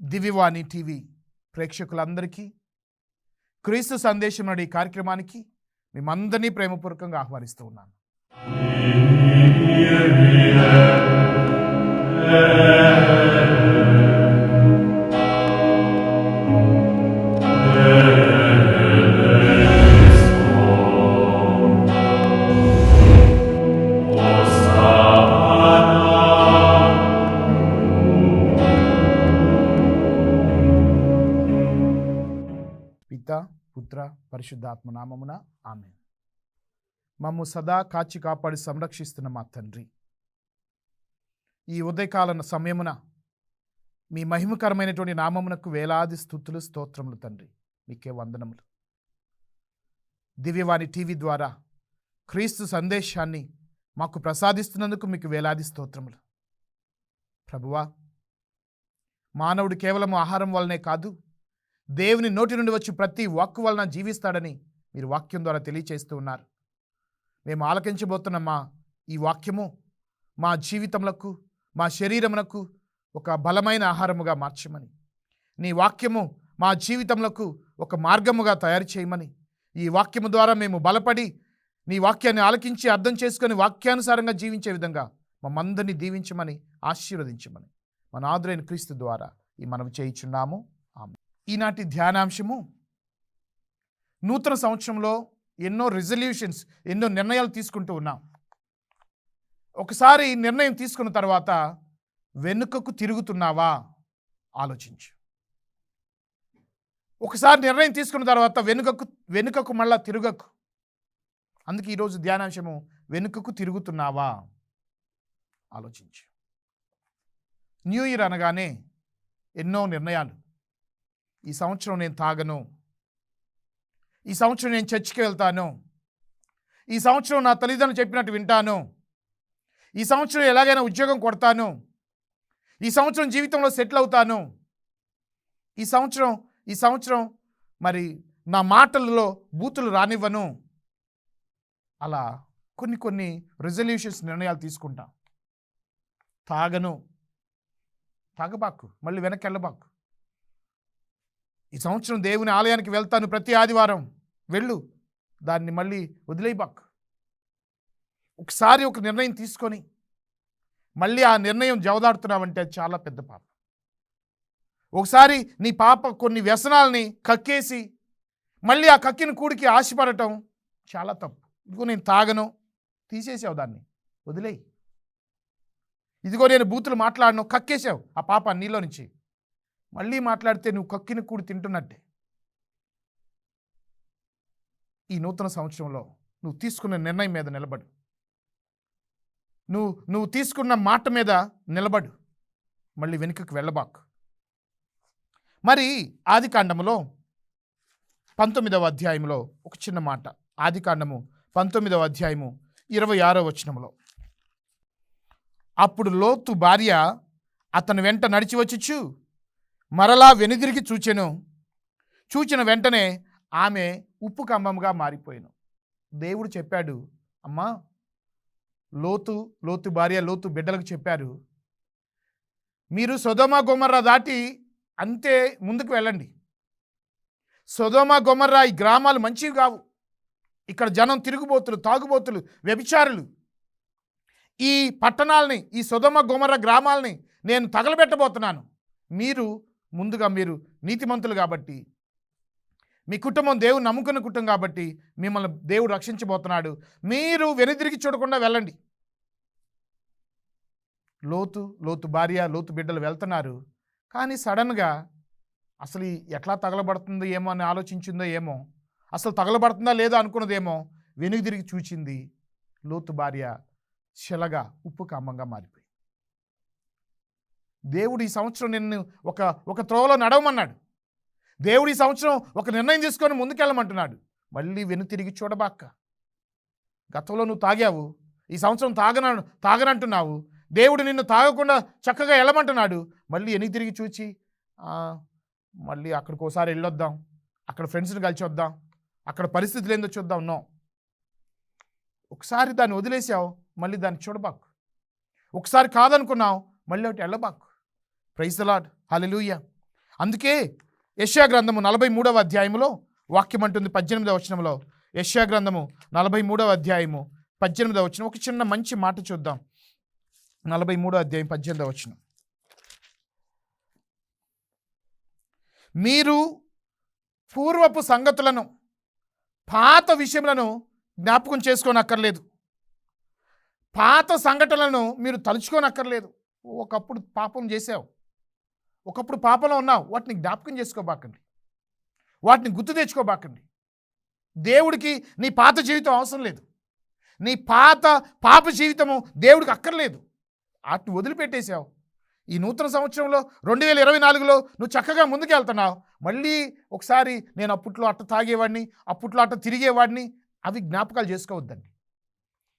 దివ్యవాణి TV ప్రేక్షకులందరికీ క్రీస్తు సందేశం నడి కార్యక్రమానికి మిమ్మందరినీ ప్రేమపూర్వకంగా ఆహ్వానిస్తూ ఉన్నాను. పిత పుత్ర పరిశుద్ధాత్మ నామమున ఆమె మమ్ము సదా కాచి కాపాడి సంరక్షిస్తున్న మా తండ్రి. ఈ ఉదయకాల సమయమున మీ మహిమకరమైనటువంటి నామమునకు వేలాది స్థుతులు స్తోత్రములు తండ్రి. మీకే వందనములు. దివ్యవాణి టీవీ ద్వారా క్రీస్తు సందేశాన్ని మాకు ప్రసాదిస్తున్నందుకు మీకు వేలాది స్తోత్రములు. ప్రభువా మానవుడు కేవలం ఆహారం వల్లనే కాదు దేవుని నోటి నుండి వచ్చి ప్రతి వాక్కు వలన జీవిస్తాడని మీరు వాక్యం ద్వారా తెలియచేస్తూ ఉన్నారు. మేము ఆలకించబోతున్న మా ఈ వాక్యము? మా జీవితములకు మా శరీరమునకు ఒక బలమైన ఆహారముగా మార్చమని. నీ వాక్యము మా జీవితములకు ఒక మార్గముగా తయారు చేయమని. ఈ వాక్యము ద్వారా మేము బలపడి నీ వాక్యాన్ని ఆలకించి అర్థం చేసుకొని వాక్యానుసారంగా జీవించే విధంగా మమ్మందరినీ దీవించమని ఆశీర్వదించమని. మన ఆదురైన క్రీస్తు ద్వారా ఈ మనం చేయించున్నాము. ఆమె ఈనాటి ధ్యానాంశము నూతన సంవత్సరంలో ఎన్నో రిజల్యూషన్స్ ఎన్నో నిర్ణయాలు తీసుకుంటూ ఉన్నాం. ఒకసారి నిర్ణయం తీసుకున్న తర్వాత వెనుకకు తిరుగుతున్నావా? ఆలోచించు. ఒకసారి నిర్ణయం తీసుకున్న తర్వాత వెనుకకు వెనుకకు మళ్ళా తిరగకు. అందుకే ఈరోజు ధ్యానాంశము వెనుకకు తిరుగుతున్నావా? ఆలోచించు. న్యూ ఇయర్ అనగానే ఎన్నో నిర్ణయాలు. ఈ సంవత్సరం నేను తాగను ఈ సంవత్సరం నేను చర్చికి వెళ్తాను. ఈ సంవత్సరం నా తల్లిదండ్రులు చెప్పినట్టు వింటాను. ఈ సంవత్సరం ఎలాగైనా ఉద్యోగం కొడతాను. ఈ సంవత్సరం జీవితంలో సెటిల్ అవుతాను. ఈ సంవత్సరం ఈ సంవత్సరం మరి నా మాటలలో బూతులు రానివ్వను. అలా కొన్ని కొన్ని రిజల్యూషన్స్ నిర్ణయాలు తీసుకుంటాం. తాగను. తాగబాకు. మళ్ళీ వెనక్కి వెళ్ళబాకు. ఈ సంవత్సరం దేవుని ఆలయానికి వెళ్తాను ప్రతి ఆదివారం. వెళ్ళు. దాన్ని మళ్ళీ వదిలేయబాక్ ఒకసారి ఒక నిర్ణయం తీసుకొని మళ్ళీ ఆ నిర్ణయం జవదాడుతున్నామంటే అది చాలా పెద్ద పాప. ఒకసారి నీ పాప కొన్ని వ్యసనాలని కక్కేసి మళ్ళీ ఆ కక్కిన కూడికి ఆశపడటం చాలా తప్పు. ఇదిగో నేను తాగను. తీసేసావు దాన్ని. వదిలేయి. ఇదిగో నేను బూతులు మాట్లాడను. కక్కేసావు ఆ పాప నీలో నుంచి మళ్ళీ మాట్లాడితే నువ్వు కక్కిన కూడి తింటున్నట్టే. ఈ నూతన సంవత్సరంలో నువ్వు తీసుకున్న నిర్ణయం మీద నిలబడు. నువ్వు నువ్వు తీసుకున్న మాట మీద నిలబడు. మళ్ళీ వెనుకకు వెళ్ళబాకు. మరి ఆది కాండములో పంతొమ్మిదవ అధ్యాయంలో ఒక చిన్న మాట. ఆది కాండము పంతొమ్మిదవ అధ్యాయము ఇరవై ఆరో వచనంలో అప్పుడు లోతు భార్య అతని వెంట నడిచి వచ్చిచ్చు మరలా వెనుదిరిగి చూచెను. చూచిన వెంటనే ఆమె ఉప్పు కంబంగా మారిపోయాను. దేవుడు చెప్పాడు అమ్మా లోతు లోతు భార్య లోతు బిడ్డలకు చెప్పారు మీరు సొదమ గొమర్రా దాటి అంతే ముందుకు వెళ్ళండి. సొదమ గొమర్రా ఈ గ్రామాలు మంచివి కావు. ఇక్కడ జనం తిరుగుబోతులు తాగుబోతులు వ్యభిచారులు. ఈ పట్టణాలని ఈ సొదమ గొమర్ర గ్రామాలని నేను తగలబెట్టబోతున్నాను. మీరు ముందుగా మీరు నీతిమంతులు కాబట్టి మీ కుటుంబం దేవుడు నమ్ముకున్న కుటుంబం కాబట్టి మిమ్మల్ని దేవుడు రక్షించబోతున్నాడు. మీరు వెనుదిరిగి చూడకుండా వెళ్ళండి. లోతు లోతు భార్య లోతు బిడ్డలు వెళ్తున్నారు. కానీ సడన్గా అసలు ఎట్లా తగలబడుతుందో ఏమో అని ఆలోచించిందో ఏమో అసలు తగలబడుతుందా లేదా అనుకున్నదేమో వెనుక తిరిగి చూచింది లోతు భార్య శిలగా ఉప్పు కామంగా మారిపోయింది. దేవుడు ఈ సంవత్సరం నిన్ను ఒక ఒక త్రోవలో నడవమన్నాడు. దేవుడు ఈ సంవత్సరం ఒక నిర్ణయం తీసుకొని ముందుకెళ్ళమంటున్నాడు. మళ్ళీ వెనుతిరిగి చూడబాక్క గతంలో నువ్వు తాగావు ఈ సంవత్సరం తాగన తాగనంటున్నావు. దేవుడు నిన్ను తాగకుండా చక్కగా వెళ్ళమంటున్నాడు మళ్ళీ వెనక్కి తిరిగి చూచి మళ్ళీ అక్కడికి ఒకసారి వెళ్ళొద్దాం. అక్కడ ఫ్రెండ్స్ని కలిసి వద్దాం. అక్కడ పరిస్థితులు ఏందో చూద్దాం. నో. ఒకసారి దాన్ని వదిలేసావు మళ్ళీ దాన్ని చూడబాకు. ఒకసారి కాదనుకున్నావు మళ్ళీ ఒకటి వెళ్ళబాకు ప్రైజ్ లాడ్ హలెలూయ అందుకే యశ్యా గ్రంథము నలభై మూడవ అధ్యాయములో వాక్యం అంటుంది పద్దెనిమిదవ వచనంలో యశ్యా గ్రంథము నలభై మూడవ అధ్యాయము పద్దెనిమిదవ వచనం. ఒక చిన్న మంచి మాట చూద్దాం. నలభై మూడో అధ్యాయం పద్దెనిమిదవ వచనం. మీరు పూర్వపు సంగతులను పాత విషయములను జ్ఞాపకం చేసుకోనక్కర్లేదు. పాత సంఘటనలను మీరు తలుచుకోనక్కర్లేదు. ఒకప్పుడు పాపం చేసావు ఒకప్పుడు పాపంలో ఉన్నావు వాటిని జ్ఞాపకం చేసుకోబాకండి. వాటిని గుర్తు తెచ్చుకోబాకండి. దేవుడికి నీ పాత జీవితం అవసరం లేదు. నీ పాత పాప జీవితము దేవుడికి అక్కర్లేదు. వాటిని వదిలిపెట్టేశావు. ఈ నూతన సంవత్సరంలో రెండు వేల ఇరవై నాలుగులో నువ్వు చక్కగా ముందుకెళ్తున్నావు. మళ్ళీ ఒకసారి నేను అప్పట్లో అట్ట తాగేవాడిని అప్పట్లో అట్ట తిరిగేవాడిని అవి జ్ఞాపకాలు చేసుకోవద్దండి.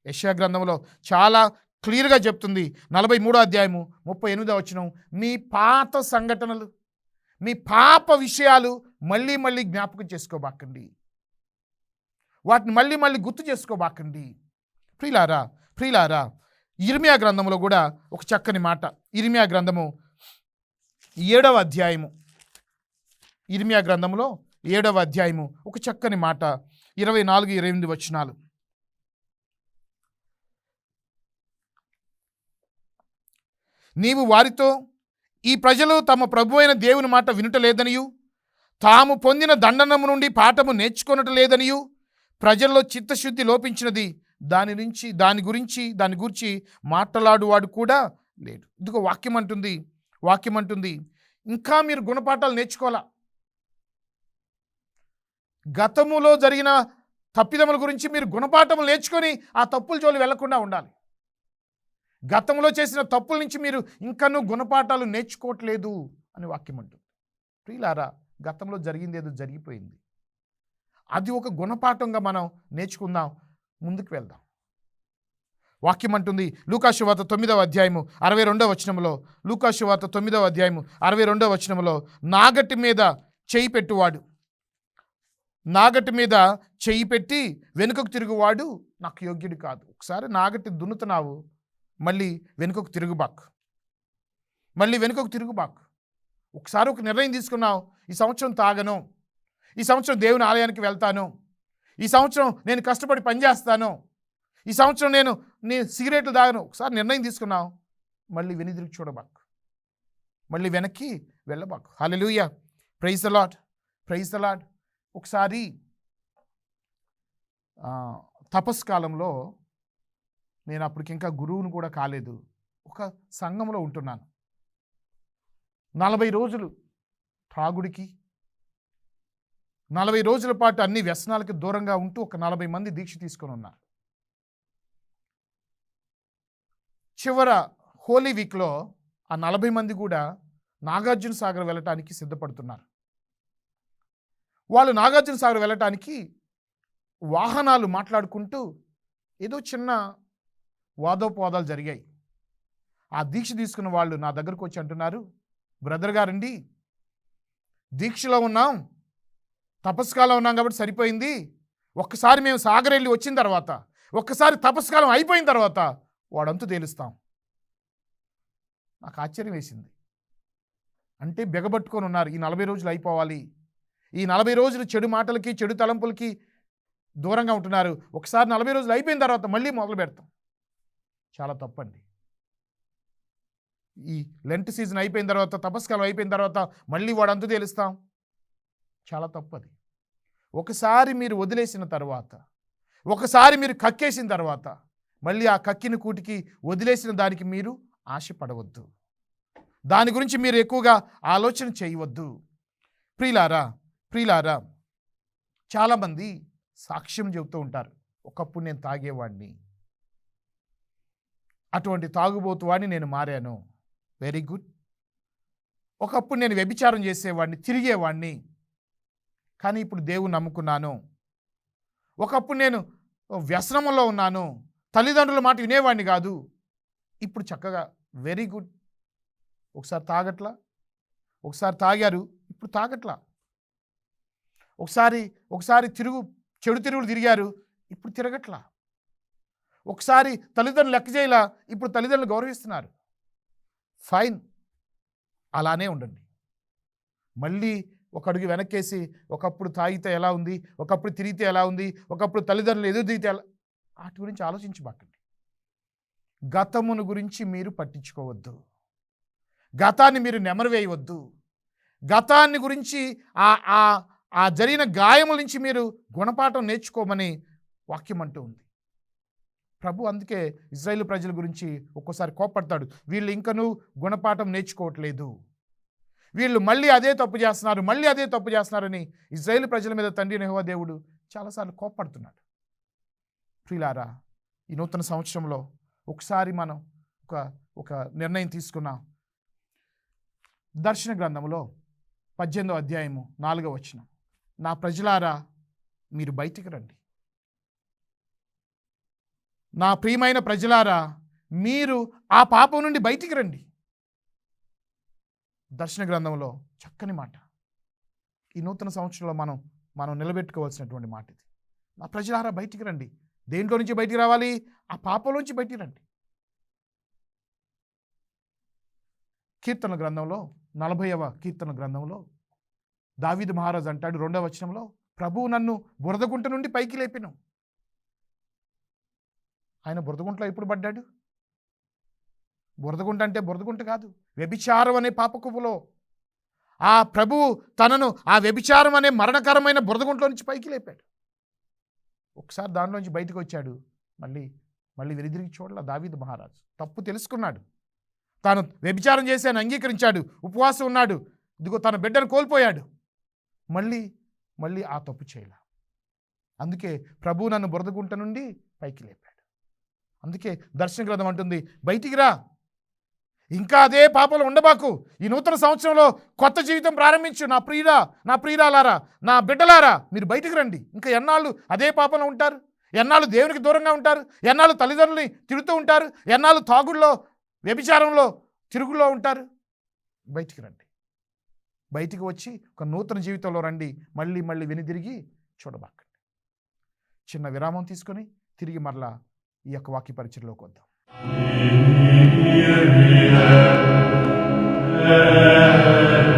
యెషయా గ్రంథంలో చాలా క్లియర్గా చెప్తుంది. నలభై మూడో అధ్యాయము ముప్పై ఎనిమిదో వచనం. మీ పాత సంఘటనలు మీ పాప విషయాలు మళ్ళీ మళ్ళీ జ్ఞాపకం చేసుకోబాకండి. వాటిని మళ్ళీ మళ్ళీ గుర్తు చేసుకోబాకండి. ప్రియులారా ప్రియులారా ఇర్మియా గ్రంథంలో కూడా ఒక చక్కని మాట. ఇర్మియా గ్రంథము ఏడవ అధ్యాయము. ఇర్మియా గ్రంథంలో ఏడవ అధ్యాయము ఒక చక్కని మాట. ఇరవై నాలుగు ఇరవై ఎనిమిది వచనాలు. నీవు వారితో ఈ ప్రజలు తమ ప్రభు అయిన దేవుని మాట వినుటలేదనియు తాము పొందిన దండనము నుండి పాఠము నేర్చుకొనటలేదనియు ప్రజల్లో చిత్తశుద్ధి లోపించినది దాని నుంచి దాని గురించి దాని గురించి మాట్లాడువాడు కూడా లేడు. ఇదిగో వాక్యం అంటుంది వాక్యం అంటుంది ఇంకా మీరు గుణపాఠాలు నేర్చుకోవాలా? గతములో జరిగిన తప్పిదముల గురించి మీరు గుణపాఠములు నేర్చుకొని ఆ తప్పుల జోలి వెళ్ళకుండా ఉండాలి. గతంలో చేసిన తప్పుల నుంచి మీరు ఇంకనూ గుణపాఠాలు నేర్చుకోవట్లేదు అని వాక్యం అంటుంది. ప్రియులారా గతంలో జరిగింది ఏదో జరిగిపోయింది. అది ఒక గుణపాఠంగా మనం నేర్చుకుందాం ముందుకు వెళ్దాం. వాక్యం అంటుంది లూకాశువాత తొమ్మిదవ అధ్యాయము అరవై రెండవ వచనంలో లూకాశువాత తొమ్మిదవ అధ్యాయము అరవై రెండవ వచనంలో నాగటి మీద చేయి పెట్టువాడు. నాగటి మీద చేయి పెట్టి వెనుకకు తిరుగువాడు నాకు యోగ్యుడు కాదు. ఒకసారి నాగటి దున్నుతున్నావు మళ్ళీ వెనుకకు తిరుగుబాక్ మళ్ళీ వెనుకకు తిరుగుబాక్ ఒకసారి ఒక నిర్ణయం తీసుకున్నావు ఈ సంవత్సరం తాగను ఈ సంవత్సరం దేవుని ఆలయానికి వెళ్తాను ఈ సంవత్సరం నేను కష్టపడి పనిచేస్తాను ఈ సంవత్సరం నేను నేను సిగరెట్లు తాగను. ఒకసారి నిర్ణయం తీసుకున్నావు మళ్ళీ వెనుదిరిగి చూడబాక్ మళ్ళీ వెనక్కి వెళ్ళబాక్ hallelujah praise aloud praise aloud ఒకసారి తపస్కాలంలో తపస్ కాలంలో నేను అప్పటికి ఇంకా గురువును కూడా కాలేదు. ఒక సంఘంలో ఉంటున్నాను. నలభై రోజులు త్రాగుడికి నలభై రోజుల పాటు అన్ని వ్యసనాలకి దూరంగా ఉంటూ ఒక నలభై మంది దీక్ష తీసుకొని ఉన్నారు. చివర హోలీ వీక్లో ఆ నలభై మంది కూడా నాగార్జున సాగర్ వెళ్ళటానికి సిద్ధపడుతున్నారు. వాళ్ళు నాగార్జున సాగర్ వెళ్ళటానికి వాహనాలు మాట్లాడుకుంటూ ఏదో చిన్న వాదోపవాదాలు జరిగాయి. ఆ దీక్ష తీసుకున్న వాళ్ళు నా దగ్గరకు వచ్చి అంటున్నారు బ్రదర్ గారండి దీక్షలో ఉన్నాం తపస్కాలం ఉన్నాం కాబట్టి సరిపోయింది. ఒక్కసారి మేము సాగర్ వెళ్ళి వచ్చిన తర్వాత ఒక్కసారి తపస్కాలం అయిపోయిన తర్వాత వాడంతు తేలుస్తాం. నాకు ఆశ్చర్యం వేసింది. అంటే బెగబట్టుకొని ఉన్నారు ఈ నలభై రోజులు అయిపోవాలి. ఈ నలభై రోజులు చెడు మాటలకి చెడు తలంపులకి దూరంగా ఉంటున్నారు. ఒకసారి నలభై రోజులు అయిపోయిన తర్వాత మళ్ళీ మొదలు పెడతాం చాలా తప్పండి. ఈ లెంట్ సీజన్ అయిపోయిన తర్వాత తపస్కాలం అయిపోయిన తర్వాత మళ్ళీ వాడంతు తెలుస్తాం? చాలా తప్పది. ఒకసారి మీరు వదిలేసిన తర్వాత ఒకసారి మీరు కక్కేసిన తర్వాత మళ్ళీ ఆ కక్కిన కూటికి వదిలేసిన దానికి మీరు ఆశపడవద్దు. దాని గురించి మీరు ఎక్కువగా ఆలోచన చేయవద్దు. ప్రియులారా ప్రియులారా చాలామంది సాక్ష్యం చెబుతూ ఉంటారు. ఒకప్పుడు నేను తాగేవాడిని. అటువంటి తాగుబోతువాడిని నేను మారాను. వెరీ గుడ్ ఒకప్పుడు నేను వ్యభిచారం చేసేవాడిని తిరిగేవాడిని. కానీ ఇప్పుడు దేవుని నమ్ముకున్నాను. ఒకప్పుడు నేను వ్యసనంలో ఉన్నాను. తల్లిదండ్రుల మాట వినేవాడిని కాదు. ఇప్పుడు చక్కగా వెరీ గుడ్ ఒకసారి తాగట్లా? ఒకసారి తాగారు ఇప్పుడు తాగట్లా? ఒకసారి ఒకసారి తిరుగు చెడు తిరుగులు తిరిగారు ఇప్పుడు తిరగట్లా? ఒకసారి తల్లిదండ్రులు లెక్క చేయలా ఇప్పుడు తల్లిదండ్రులు గౌరవిస్తున్నారు. ఫైన్. అలానే ఉండండి. మళ్ళీ ఒక అడుగు వెనక్కేసి ఒకప్పుడు తాగితే ఎలా ఉంది ఒకప్పుడు తిరిగితే ఎలా ఉంది ఒకప్పుడు తల్లిదండ్రులు ఎదురు తిరిగితే ఎలా వాటి గురించి ఆలోచించబాకండి. గతమును గురించి మీరు పట్టించుకోవద్దు. గతాన్ని మీరు నెమరవేయవద్దు. గతాన్ని గురించి ఆ ఆ ఆ జరిగిన గాయముల నుంచి మీరు గుణపాఠం నేర్చుకోమని వాక్యం అంటూ ఉంది. ప్రభు అందుకే ఇజ్రాయేల్ ప్రజల గురించి ఒక్కోసారి కోపడతాడు వీళ్ళు ఇంకనూ గుణపాఠం నేర్చుకోవట్లేదు. వీళ్ళు మళ్ళీ అదే తప్పు చేస్తున్నారు మళ్ళీ అదే తప్పు చేస్తున్నారని ఇజ్రాయేల్ ప్రజల మీద తండ్రి నెహోవా దేవుడు చాలాసార్లు కోపడుతున్నాడు ప్రియులారా ఈ నూతన సంవత్సరంలో ఒకసారి మనం ఒక ఒక నిర్ణయం తీసుకున్నాం. దర్శన గ్రంథంలో పద్దెనిమిదో అధ్యాయము నాలుగవ వచనం. నా ప్రజలారా మీరు బయటికి రండి. నా ప్రియమైన ప్రజలారా మీరు ఆ పాపం నుండి బయటికి రండి. దర్శన గ్రంథంలో చక్కని మాట. ఈ నూతన సంవత్సరంలో మనం మనం నిలబెట్టుకోవాల్సినటువంటి మాట ఇది. నా ప్రజలారా బయటికి రండి. దేంట్లో నుంచి బయటికి రావాలి? ఆ పాపంలోంచి బయటికి రండి. కీర్తన గ్రంథంలో నలభైవ కీర్తన గ్రంథంలో దావీదు మహారాజ్ అంటాడు రెండవ వచనంలో ప్రభువు నన్ను బురదగుంట నుండి పైకి లేపిను. ఆయన బురదగుంటలో ఎప్పుడు పడ్డాడు? బురదగుంట అంటే బురదగుంట కాదు వ్యభిచారం అనే పాపకుపులో ఆ ప్రభువు తనను ఆ వ్యభిచారం అనే మరణకరమైన బురదగుంటలో నుంచి పైకి లేపాడు. ఒకసారి దానిలోంచి బయటకు వచ్చాడు. మళ్ళీ మళ్ళీ వెలిదిరిగి చూడాల దావీద్ మహారాజు. తప్పు తెలుసుకున్నాడు. తాను వ్యభిచారం చేశాను అంగీకరించాడు. ఉపవాసం ఉన్నాడు. ఇదిగో తన బిడ్డను కోల్పోయాడు. మళ్ళీ మళ్ళీ ఆ తప్పు చేయాల. అందుకే ప్రభు నన్ను బురదగుంట నుండి పైకి లేపాడు. అందుకే దర్శన గ్రంథం అంటుంది బయటికి రా. ఇంకా అదే పాపలు ఉండబాకు. ఈ నూతన సంవత్సరంలో కొత్త జీవితం ప్రారంభించు. నా ప్రియురా నా ప్రియురాలారా నా బిడ్డలారా మీరు బయటికి రండి. ఇంకా ఎన్నాళ్ళు అదే పాపంలో ఉంటారు? ఎన్నాళ్ళు దేవునికి దూరంగా ఉంటారు? ఎన్నాళ్ళు తల్లిదండ్రులని తిరుగుతూ ఉంటారు? ఎన్నాళ్ళు తాగుల్లో వ్యభిచారంలో తిరుగులో ఉంటారు? బయటికి రండి. బయటికి వచ్చి ఒక నూతన జీవితంలో రండి. మళ్ళీ మళ్ళీ వెనుదిరిగి చూడబాకండి. చిన్న విరామం తీసుకొని తిరిగి మరలా ఈ యొక్క వాక్య పరిచయలోకి వద్దాం Yeah.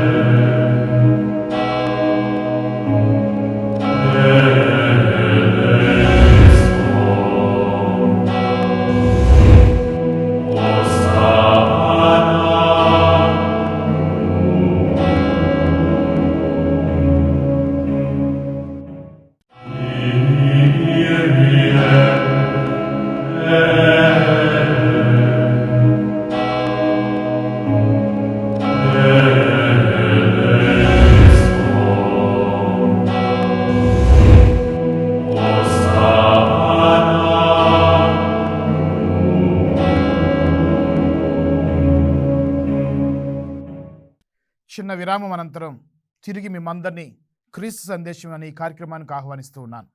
తిరిగి మిమ్మందరినీ క్రీస్తు సందేశం అనే ఈ కార్యక్రమానికి ఆహ్వానిస్తూ ఉన్నాను.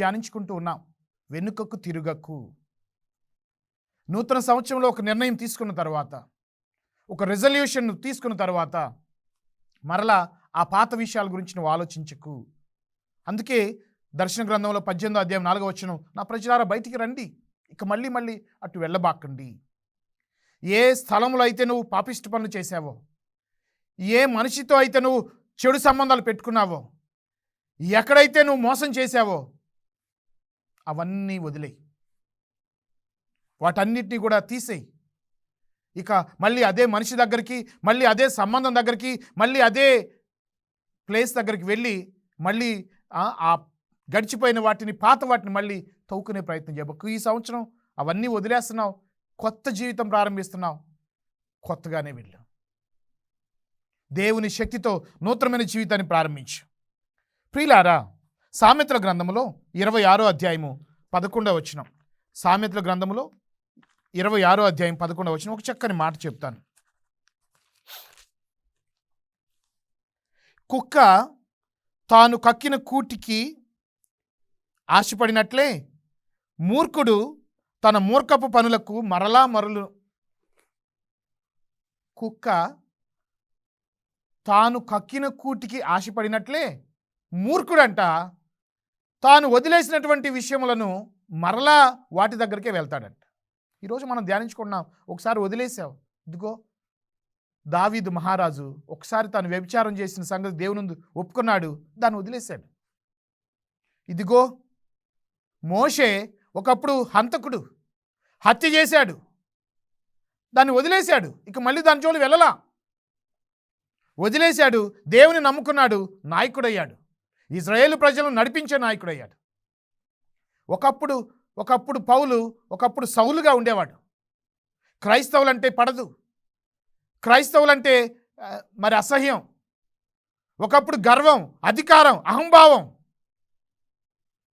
ధ్యానించుకుంటూ ఉన్నాం. వెనుకకు తిరుగకు. నూతన సంవత్సరంలో ఒక నిర్ణయం తీసుకున్న తర్వాత ఒక రెజల్యూషన్ తీసుకున్న తర్వాత మరలా ఆ పాత విషయాల గురించి నువ్వు ఆలోచించకు. అందుకే దర్శన గ్రంథంలో పద్దెనిమిదో అధ్యాయం నాలుగో వచ్చిన నా ప్రజలారా బయటికి రండి. ఇక మళ్ళీ మళ్ళీ అటు వెళ్ళబాకండి. ఏ స్థలంలో అయితే నువ్వు పాపిష్టి పనులు చేశావో ఏ మనిషితో అయితే నువ్వు చెడు సంబంధాలు పెట్టుకున్నావో ఎక్కడైతే నువ్వు మోసం చేశావో అవన్నీ వదిలేయి. వాటన్నిటినీ కూడా తీసేయి. ఇక మళ్ళీ అదే మనిషి దగ్గరికి మళ్ళీ అదే సంబంధం దగ్గరికి మళ్ళీ అదే ప్లేస్ దగ్గరికి వెళ్ళి మళ్ళీ ఆ గడిచిపోయిన వాటిని పాత వాటిని మళ్ళీ తవ్వుకునే ప్రయత్నం చేయబోకు ఈ సంవత్సరం అవన్నీ వదిలేస్తున్నావు కొత్త జీవితం ప్రారంభిస్తున్నావు కొత్తగానే వెళ్ళు. దేవుని శక్తితో నూతనమైన జీవితాన్ని ప్రారంభించు. ప్రియులారా సామెతల గ్రంథములో ఇరవై ఆరో అధ్యాయము పదకొండవ వచనం. సామెతల గ్రంథములో ఇరవై ఆరో అధ్యాయం పదకొండవ వచనం ఒక చక్కని మాట చెప్తాను. కుక్క తాను కక్కిన కూటికి ఆశపడినట్లే మూర్ఖుడు తన మూర్ఖపు పనులకు మరలా మరలు కుక్క తాను కక్కిన కూటికి ఆశపడినట్లే మూర్ఖుడంట. తాను వదిలేసినటువంటి విషయములను మరలా వాటి దగ్గరికే వెళ్తాడంట. ఈరోజు మనం ధ్యానించుకున్నాం ఒకసారి వదిలేసావు. ఇదిగో దావీదు మహారాజు ఒకసారి తాను వ్యభిచారం చేసిన సంగతి దేవుని ఒప్పుకున్నాడు దాన్ని వదిలేశాడు. ఇదిగో మోషే ఒకప్పుడు హంతకుడు హత్య చేశాడు దాన్ని వదిలేశాడు ఇక మళ్ళీ దాని జోలి వెళ్ళలా. వదిలేశాడు దేవుని నమ్ముకున్నాడు నాయకుడయ్యాడు. ఇజ్రాయేల్ ప్రజలను నడిపించే నాయకుడయ్యాడు. ఒకప్పుడు ఒకప్పుడు పౌలు ఒకప్పుడు సౌలుగా ఉండేవాడు. క్రైస్తవులంటే పడదు. క్రైస్తవులంటే మరి అసహ్యం. ఒకప్పుడు గర్వం అధికారం అహంభావం.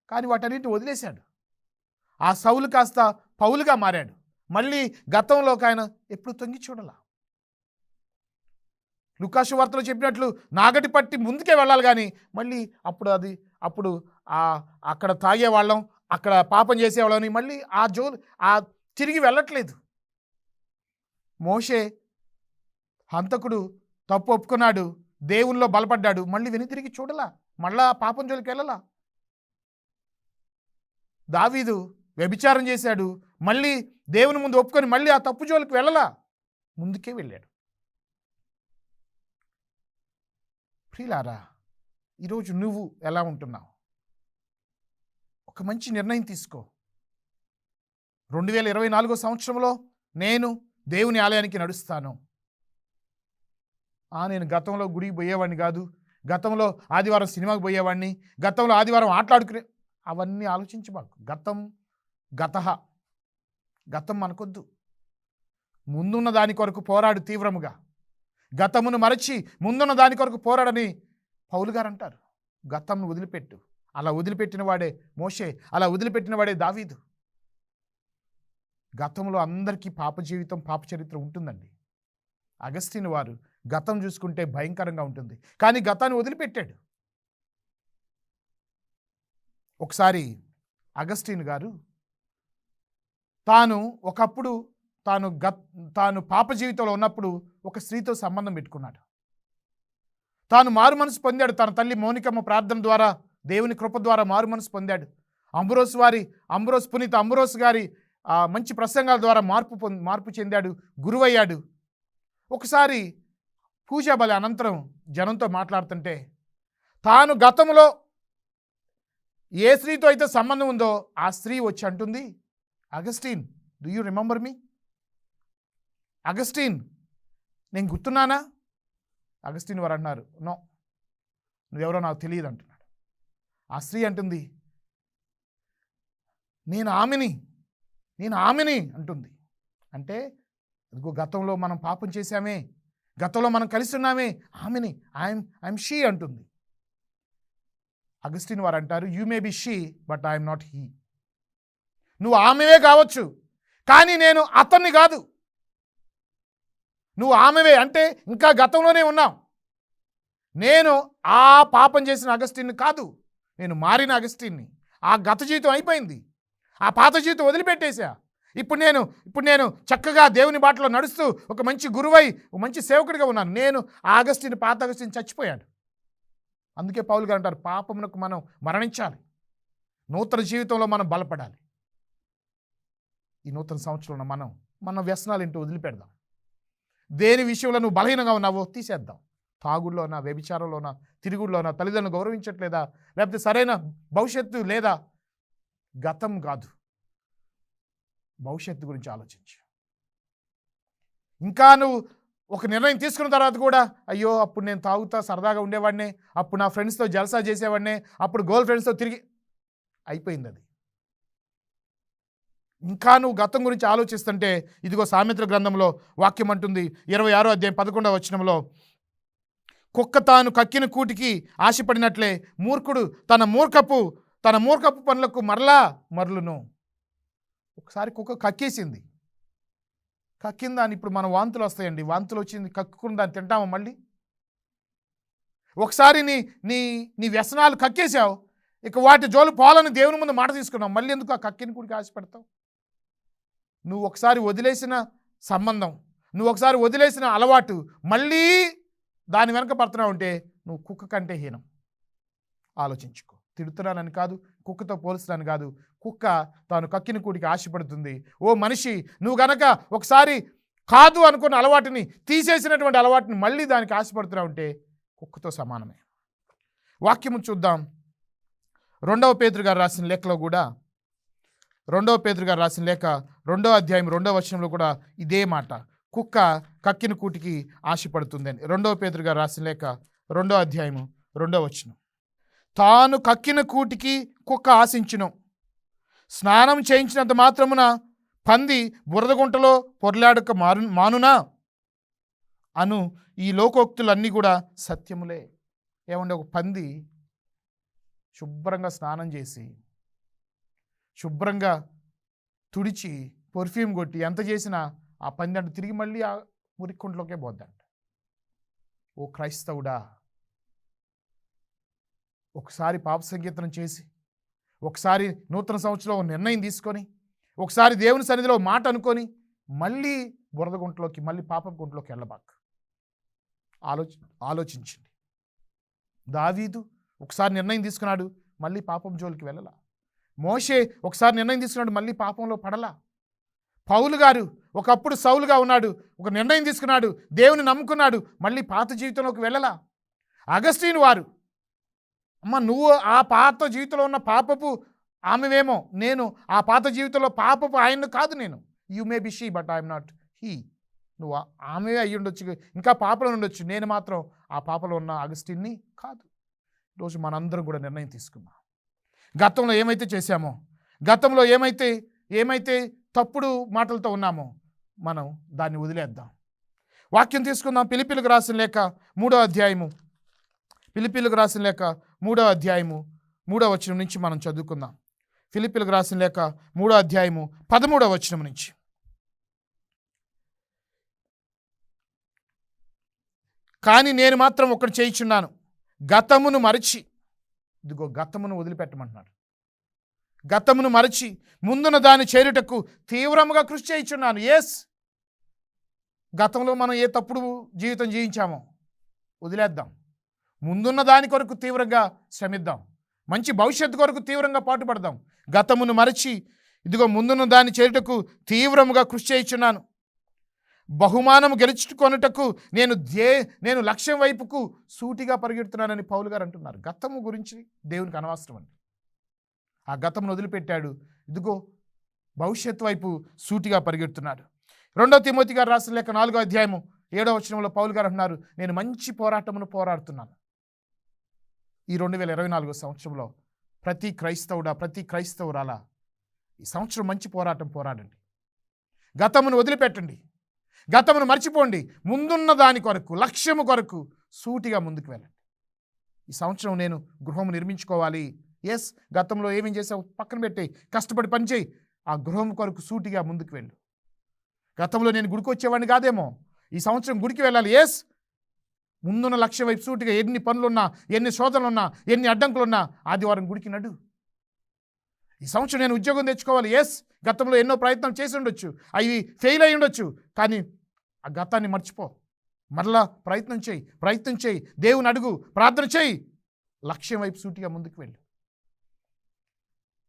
కానీ వాటన్నిటిని వదిలేశాడు. ఆ సౌలు కాస్త పౌలుగా మారాడు. మళ్ళీ గతంలోకి ఆయన ఎప్పుడు తొంగి చూడాల. లుకాసు వార్తలో చెప్పినట్లు నాగటి పట్టి ముందుకే వెళ్ళాలి కానీ మళ్ళీ అప్పుడు అది అప్పుడు అక్కడ తాగేవాళ్ళం అక్కడ పాపం చేసేవాళ్ళని మళ్ళీ ఆ జోలు ఆ తిరిగి వెళ్ళట్లేదు. మోషే హంతకుడు తప్పు ఒప్పుకున్నాడు దేవుల్లో బలపడ్డాడు మళ్ళీ వెను తిరిగి చూడలా మళ్ళా పాపం జోలికి వెళ్ళలా. దావీదు వ్యభిచారం చేశాడు మళ్ళీ దేవుని ముందు ఒప్పుకొని మళ్ళీ ఆ తప్పు జోలికి వెళ్ళలా ముందుకే వెళ్ళాడు. ప్రియులారా ఈరోజు నువ్వు ఎలా ఉంటున్నావు? ఒక మంచి నిర్ణయం తీసుకో. రెండు వేల ఇరవై నాలుగో సంవత్సరంలో నేను దేవుని ఆలయానికి నడుస్తాను. ఆ నేను గతంలో గుడికి పోయేవాడిని కాదు గతంలో ఆదివారం సినిమాకి పోయేవాడిని గతంలో ఆదివారం ఆటలాడుకునే అవన్నీ ఆలోచించబాకు గతం గత గతం మనకొద్దు. ముందున్న దాని కొరకు పోరాడు తీవ్రముగా. గతమును మరచి ముందున్న దాని కొరకు పోరాడని పౌలు గారు అంటారు గతంను వదిలిపెట్టు. అలా వదిలిపెట్టిన వాడే మోషే అలా వదిలిపెట్టిన వాడే దావీదు. గతంలో అందరికీ పాప జీవితం పాప చరిత్ర ఉంటుందండి. అగస్టిన్ వారు గతం చూసుకుంటే భయంకరంగా ఉంటుంది. కానీ గతాన్ని వదిలిపెట్టాడు. ఒకసారి అగస్టిన్ గారు తాను ఒకప్పుడు తాను గత్ తాను పాప జీవితంలో ఉన్నప్పుడు ఒక స్త్రీతో సంబంధం పెట్టుకున్నాడు. తాను మారు మనసు పొందాడు. తన తల్లి మౌనికమ్మ ప్రార్థన ద్వారా దేవుని కృప ద్వారా మారు మనసు పొందాడు. అంబురోస్ వారి అంబురోస్ పునీత అంబురోస్ గారి ఆ మంచి ప్రసంగాల ద్వారా మార్పు మార్పు చెందాడు. గురువయ్యాడు. ఒకసారి పూజాబలి అనంతరం జనంతో మాట్లాడుతుంటే తాను గతంలో ఏ స్త్రీతో అయితే సంబంధం ఉందో ఆ స్త్రీ వచ్చి అంటుంది Augustine do you remember me Augustine నేను గుర్తున్నానా? అగస్టీన్ వారు అన్నారు నో నువ్వెవరో నాకు తెలియదు అంటున్నాడు. ఆ స్త్రీ అంటుంది నేను ఆమెని నేను ఆమెని అంటుంది. అంటే ఇదిగో గతంలో మనం పాపం చేశామే గతంలో మనం కలిసి ఉన్నామే ఆమెని ఐఎమ్ ఐఎమ్ షీ అంటుంది. అగస్టిన్ వారు అంటారు you may be she but I'm not he. నువ్వు ఆమెవే కావచ్చు కానీ నేను అతన్ని కాదు. నువ్వు ఆమెవే అంటే ఇంకా గతంలోనే ఉన్నావు. నేను ఆ పాపం చేసిన అగస్టిన్ని కాదు నేను మారిన అగస్టిన్ని. ఆ గత జీవితం అయిపోయింది. ఆ పాత జీవితం వదిలిపెట్టేశా. ఇప్పుడు నేను ఇప్పుడు నేను చక్కగా దేవుని బాటలో నడుస్తూ ఒక మంచి గురువై ఒక మంచి సేవకుడిగా ఉన్నాను. నేను ఆ అగస్టిని పాత అగస్టిని చచ్చిపోయాడు అందుకే పౌలు గారు అంటారు పాపమునకు మనం మరణించాలి. నూతన జీవితంలో మనం బలపడాలి. ఈ నూతన సంవత్సరంలో మనం మన వ్యసనాలు ఏంటో వదిలిపెడదాం. దేని విషయంలో నువ్వు బలహీనంగా ఉన్నావో తీసేద్దాం. తాగుడులోనా వ్యభిచారంలోనా తిరుగుడులోనా తల్లిదండ్రులు గౌరవించట్లేదా లేకపోతే సరైన భవిష్యత్తు లేదా? గతం కాదు. భవిష్యత్తు గురించి ఆలోచించు. ఇంకా నువ్వు ఒక నిర్ణయం తీసుకున్న తర్వాత కూడా అయ్యో అప్పుడు నేను తాగుతా సరదాగా ఉండేవాడినే అప్పుడు నా ఫ్రెండ్స్తో జలసా చేసేవాడినే అప్పుడు గర్ల్ ఫ్రెండ్స్తో తిరిగి అయిపోయింది అది. ఇంకా నువ్వు గతం గురించి ఆలోచిస్తుంటే ఇదిగో సామెత్ర గ్రంథంలో వాక్యం అంటుంది ఇరవై ఆరో అధ్యాయం పదకొండవ వచనంలో కుక్క తాను కక్కిన కూటికి ఆశపడినట్లే మూర్ఖుడు తన మూర్ఖపు తన మూర్ఖపు పనులకు మరలా మరలును. ఒకసారి కుక్క కక్కేసింది. కక్కిన దాన్ని ఇప్పుడు మన వాంతులు వస్తాయండి. వాంతులు వచ్చింది కక్కుకుని దాన్ని తింటామా మళ్ళీ? ఒకసారి నీ నీ నీ వ్యసనాలు కక్కేసావు ఇక వాటి జోలు పోవాలని దేవుని ముందు మాట తీసుకున్నావు. మళ్ళీ ఎందుకు ఆ కక్కిన కూడికి ఆశపడతావు? నువ్వు ఒకసారి వదిలేసిన సంబంధం నువ్వు ఒకసారి వదిలేసిన అలవాటు మళ్ళీ దాని వెనక పడుతున్నావు అంటే నువ్వు కుక్క కంటే హీనం. ఆలోచించుకో. తిడుతున్నానని కాదు కుక్కతో పోలుస్తున్నాను కాదు. కుక్క తాను కక్కిన కూడికి ఆశపడుతుంది. ఓ మనిషి నువ్వు గనక ఒకసారి కాదు అనుకున్న అలవాటుని తీసేసినటువంటి అలవాటుని మళ్ళీ దానికి ఆశపడుతున్నావు అంటే కుక్కతో సమానమే. వాక్యము చూద్దాం. రెండవ పేతురు గారు రాసిన లెక్కలో కూడా రెండవ పేదరుగారు రాసిన లేఖ రెండో అధ్యాయం రెండవ వచనంలో కూడా ఇదే మాట. కుక్క కక్కిన కూటికి ఆశపడుతుందని. రెండవ పేదరుగారు రాసిన లేఖ రెండో అధ్యాయము రెండవ వచనం. తాను కక్కిన కూటికి కుక్క ఆశించును. స్నానం చేయించినంత మాత్రమున పంది బురదగుంటలో పొర్లాడక మారు మానునా? అను ఈ లోకోక్తులన్నీ కూడా సత్యములే. ఏమంటే ఒక పంది శుభ్రంగా స్నానం చేసి శుభ్రంగా తుడిచి పర్ఫ్యూమ్ కొట్టి ఎంత చేసినా ఆ పంది తిరిగి మళ్ళీ ఆ మురికుంట్లోకే పోద్దంట. ఓ క్రైస్తవుడా! ఒకసారి పాప సంకీర్తనం చేసి ఒకసారి నూతన సంవత్సరంలో ఒక నిర్ణయం తీసుకొని ఒకసారి దేవుని సన్నిధిలో మాట అనుకొని మళ్ళీ బురద గుంటలోకి మళ్ళీ పాప గుంటలోకి వెళ్ళబాక్. ఆలోచి ఆలోచించండి. దావీదు ఒకసారి నిర్ణయం తీసుకున్నాడు మళ్ళీ పాపం జోలికి వెళ్ళలా. మోషే ఒకసారి నిర్ణయం తీసుకున్నాడు మళ్ళీ పాపంలో పడలా. పౌలు గారు ఒకప్పుడు సౌలుగా ఉన్నాడు ఒక నిర్ణయం తీసుకున్నాడు దేవుని నమ్ముకున్నాడు మళ్ళీ పాత జీవితంలోకి వెళ్ళలా. అగస్టీన్ వారు అమ్మ నువ్వు ఆ పాత జీవితంలో ఉన్న పాపపు ఆమెవేమో నేను ఆ పాత జీవితంలో పాపపు ఆయన్ను కాదు నేను. You may be she but I'm not he. నువ్వు ఆమె అయ్యి ఉండొచ్చు ఇంకా పాపలో ఉండొచ్చు. నేను మాత్రం ఆ పాపలో ఉన్న అగస్టిన్ని కాదు. ఈరోజు మనందరం కూడా నిర్ణయం తీసుకున్నాం గతంలో ఏమైతే చేశామో గతంలో ఏమైతే ఏమైతే తప్పుడు మాటలతో ఉన్నామో మనం దాన్ని వదిలేద్దాం. వాక్యం తీసుకుందాం. పిలిపిలకు రాసిన లేక మూడో అధ్యాయము. పిలిపిలకు రాసిన లేక మూడో అధ్యాయము. మూడో వచనం నుంచి మనం చదువుకుందాం. ఫిలిపిలకు రాసిన లేక మూడో అధ్యాయము పదమూడో వచనం నుంచి. కానీ నేను మాత్రం ఒకటి చేయించున్నాను. గతమును మరచి ఇదిగో గతమును వదిలిపెట్టమంటున్నాడు. గతమును మరచి ముందున దాన్ని చేరుటకు తీవ్రముగా కృషి చేయించున్నాను. ఎస్ గతంలో మనం ఏ తప్పుడు జీవితం జీవించామో వదిలేద్దాం. ముందున్న దాని కొరకు తీవ్రంగా శ్రమిద్దాం. మంచి భవిష్యత్తు కొరకు తీవ్రంగా పాటుపడదాం. గతమును మరచి ఇదిగో ముందున్న దాన్ని చేరుటకు తీవ్రముగా కృషి చేయించున్నాను. బహుమానము గెలుచుకొనుటకు నేను దే నేను లక్ష్యం వైపుకు సూటిగా పరిగెడుతున్నానని పౌలు గారు అంటున్నారు. గతము గురించి దేవునికి అనవసరం అండి. ఆ గతమును వదిలిపెట్టాడు. ఇదిగో భవిష్యత్తు వైపు సూటిగా పరిగెడుతున్నాడు. రెండో తిమోతి గారు రాసిన లేక నాలుగో అధ్యాయము ఏడో వచనంలో పౌలు గారు అంటున్నారు నేను మంచి పోరాటమును పోరాడుతున్నాను. ఈ రెండు వేల ఇరవై నాలుగో సంవత్సరంలో ప్రతి క్రైస్తవుడా ప్రతి క్రైస్తవురాలా ఈ సంవత్సరం మంచి పోరాటం పోరాడండి. గతమును వదిలిపెట్టండి. గతమును మర్చిపోండి. ముందున్న దాని కొరకు లక్ష్యము కొరకు సూటిగా ముందుకు వెళ్ళండి. ఈ సంవత్సరం నేను గృహం నిర్మించుకోవాలి. ఎస్ గతంలో ఏమేం చేసావు? పక్కన పెట్టేయి. కష్టపడి పనిచేయి ఆ గృహం కొరకు సూటిగా ముందుకు వెళ్ళు. గతంలో నేను గుడికి వచ్చేవాడిని కాదేమో. ఈ సంవత్సరం గుడికి వెళ్ళాలి. ఎస్ ముందున్న లక్ష్యం వైపు సూటిగా ఎన్ని పనులున్నా ఎన్ని శోధనలున్నా ఎన్ని అడ్డంకులున్నా ఆదివారం గుడికి నడు. ఈ సంవత్సరం నేను ఉద్యోగం తెచ్చుకోవాలి. ఎస్ గతంలో ఎన్నో ప్రయత్నం చేసి ఉండొచ్చు. అవి ఫెయిల్ అయి ఉండొచ్చు. కానీ ఆ గతాన్ని మర్చిపో. మరలా ప్రయత్నం చేయి ప్రయత్నం చేయి. దేవుని అడుగు ప్రార్థన చేయి. లక్ష్యం వైపు సూటిగా ముందుకు వెళ్ళు.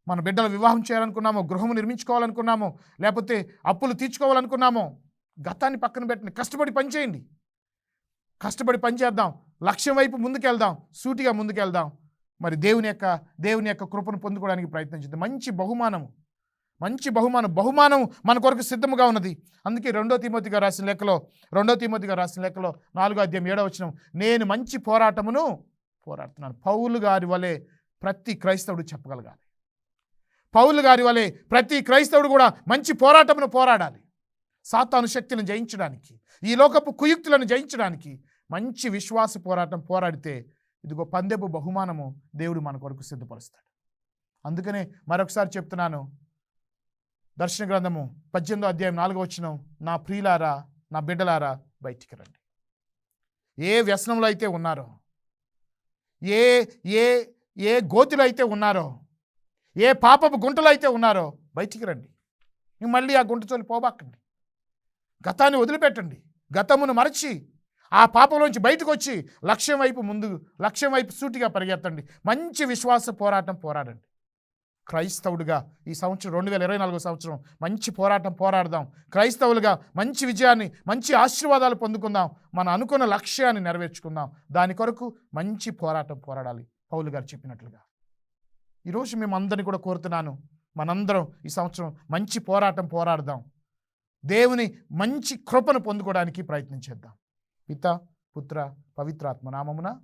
మన బిడ్డలు వివాహం చేయాలనుకున్నామో గృహము నిర్మించుకోవాలనుకున్నామో లేకపోతే అప్పులు తీర్చుకోవాలనుకున్నామో గతాన్ని పక్కన పెట్టండి కష్టపడి పనిచేయండి కష్టపడి పని చేద్దాం. లక్ష్యం వైపు ముందుకెళ్దాం. సూటిగా ముందుకెళ్దాం. మరి దేవుని యొక్క దేవుని యొక్క కృపను పొందుకోవడానికి ప్రయత్నించింది మంచి బహుమానము. మంచి బహుమానం బహుమానం మన కొరకు సిద్ధముగా ఉన్నది. అందుకే రెండో తిమోతిగా రాసిన లెక్కలో రెండో తిమోతిగా రాసిన లెక్కలో నాలుగో అధ్యాయం ఏడో వచ్చిన నేను మంచి పోరాటమును పోరాడుతున్నాను. పౌలు గారి వలె ప్రతి క్రైస్తవుడు చెప్పగలగాలి. పౌలు గారి వలె ప్రతి క్రైస్తవుడు కూడా మంచి పోరాటమును పోరాడాలి. సాతాను శక్తిని జయించడానికి ఈ లోకపు కుయుక్తులను జయించడానికి మంచి విశ్వాస పోరాటం పోరాడితే ఇదిగో పందెపు బహుమానము దేవుడు మన కొరకు సిద్ధపరుస్తాడు. అందుకనే మరొకసారి చెప్తున్నాను దర్శన గ్రంథము పద్దెనిమిదో అధ్యాయం నాలుగో వచ్చిన నా ప్రియులారా నా బిడ్డలారా బయటికి రండి. ఏ వ్యసనంలో అయితే ఉన్నారో ఏ ఏ ఏ గోతిలో అయితే ఉన్నారో ఏ పాపపు గుంటలో అయితే ఉన్నారో బయటికి రండి. నువ్వు మళ్ళీ ఆ గుంట చోలి పోబాకండి. గతాన్ని వదిలిపెట్టండి. గతమును మరచి ఆ పాపంలోంచి బయటకు వచ్చి లక్ష్యం వైపు ముందు లక్ష్యం వైపు సూటిగా పరిగెత్తండి. మంచి విశ్వాస పోరాటం పోరాడండి. క్రైస్తవుడిగా. ఈ సంవత్సరం రెండు వేల ఇరవై నాలుగో సంవత్సరం మంచి పోరాటం పోరాడదాం. క్రైస్తవులుగా మంచి విజయాన్ని మంచి ఆశీర్వాదాలు పొందుకుందాం. మన అనుకున్న లక్ష్యాన్ని నెరవేర్చుకుందాం. దాని కొరకు మంచి పోరాటం పోరాడాలి. పౌలు గారు చెప్పినట్లుగా. ఈరోజు మేమందరినీ కూడా కోరుతున్నాను. మనందరం ఈ సంవత్సరం మంచి పోరాటం పోరాడదాం. దేవుని మంచి కృపను పొందుకోవడానికి ప్రయత్నం చేద్దాం. పిత పుత్ర పవిత్రాత్మ నామమున